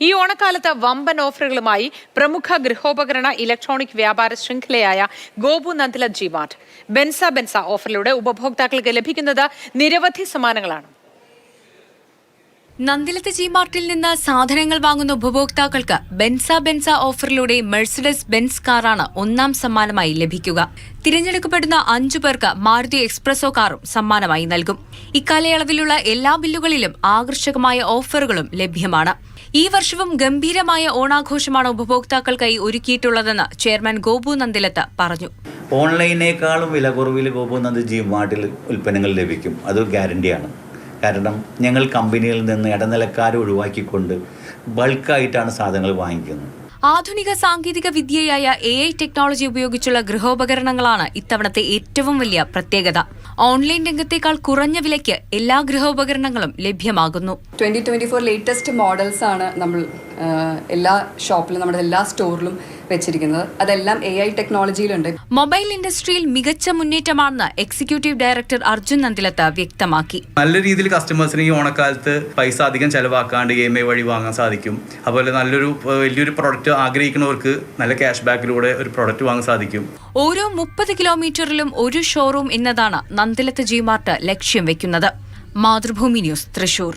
ഈ ഓണക്കാലത്ത് വമ്പൻ ഓഫറുകളുമായി പ്രമുഖ ഗൃഹോപകരണ ഇലക്ട്രോണിക് വ്യാപാര ശൃംഖലയായ ഗോപു നന്ദല ജി മാർട്ട്. ബെൻസ ബെൻസ ഓഫറിലൂടെ ഉപഭോക്താക്കൾക്ക് ലഭിക്കുന്നത് നിരവധി സമ്മാനങ്ങളാണ്. നന്ദിലത്ത് ജി മാർട്ടിൽ നിന്ന് സാധനങ്ങൾ വാങ്ങുന്ന ഉപഭോക്താക്കൾക്ക് ബെൻസ ബെൻസ ഓഫറിലൂടെ മെഴ്സിഡസ് ബെൻസ് കാറാണ് ഒന്നാം സമ്മാനമായി ലഭിക്കുക. തിരഞ്ഞെടുക്കപ്പെടുന്ന അഞ്ചു പേർക്ക് മാരുതി എക്സ്പ്രസോ കാറും സമ്മാനമായി നൽകും. ഇക്കാലയളവിലുള്ള എല്ലാ ബില്ലുകളിലും ആകർഷകമായ ഓഫറുകളും ലഭ്യമാണ്. ഈ വർഷവും ഗംഭീരമായ ഓണാഘോഷമാണ് ഉപഭോക്താക്കൾക്കായി ഒരുക്കിയിട്ടുള്ളതെന്ന് ചെയർമാൻ ഗോപു നന്ദിലത്ത് പറഞ്ഞു. ഓൺലൈനേക്കാളും വില കുറവിൽ നന്ദി ജി മാർട്ടിൽ ഉൽപ്പന്നങ്ങൾ ലഭിക്കും. അത് ഗ്യാരണ്ടിയാണ് കാരണം ഞങ്ങൾ കമ്പനിയിൽ നിന്ന് ഇടനിലക്കാരെ ഒഴിവാക്കിക്കൊണ്ട് ബൾക്കായിട്ടാണ് സാധനങ്ങൾ വാങ്ങിക്കുന്നത്. ആധുനിക സാങ്കേതിക വിദ്യയായ എ ഐ ടെക്നോളജി ഉപയോഗിച്ചുള്ള ഗൃഹോപകരണങ്ങളാണ് ഇത്തവണത്തെ ഏറ്റവും വലിയ പ്രത്യേകത. ഓൺലൈൻ രംഗത്തേക്കാൾ കുറഞ്ഞ വിലയ്ക്ക് എല്ലാ ഗൃഹോപകരണങ്ങളും ലഭ്യമാകുന്നു. Twenty twenty four latest models ആണ് നമ്മൾ എല്ലാ ഷോപ്പിലും നമ്മുടെ എല്ലാ സ്റ്റോറിലും വെച്ചിരിക്കുന്നത്. അതെല്ലാം എ ഐ ടെക്നോളജിയിലുണ്ട് മൊബൈൽ ഇൻഡസ്ട്രിയിൽ മികച്ച മുന്നേറ്റമാണെന്ന് എക്സിക്യൂട്ടീവ് ഡയറക്ടർ അർജുൻ നന്ദിലത്ത് വ്യക്തമാക്കി. നല്ല രീതിയിൽ കസ്റ്റമേഴ്സിന് ഈ ഓണക്കാലത്ത് പൈസ അധികം ചെലവാക്കാണ്ട് ഇ എം ഐ വഴി വാങ്ങാൻ സാധിക്കും. അതുപോലെ നല്ലൊരു വലിയൊരു പ്രോഡക്റ്റ് ആഗ്രഹിക്കുന്നവർക്ക് നല്ല ക്യാഷ് ബാക്കിലൂടെ ഒരു പ്രോഡക്റ്റ് വാങ്ങാൻ സാധിക്കും. ഓരോ മുപ്പത് കിലോമീറ്ററിലും ഒരു ഷോറൂം എന്നതാണ് നന്ദിലത്ത് ജി മാർട്ട് ലക്ഷ്യം വെക്കുന്നത്. മാതൃഭൂമി ന്യൂസ് തൃശൂർ.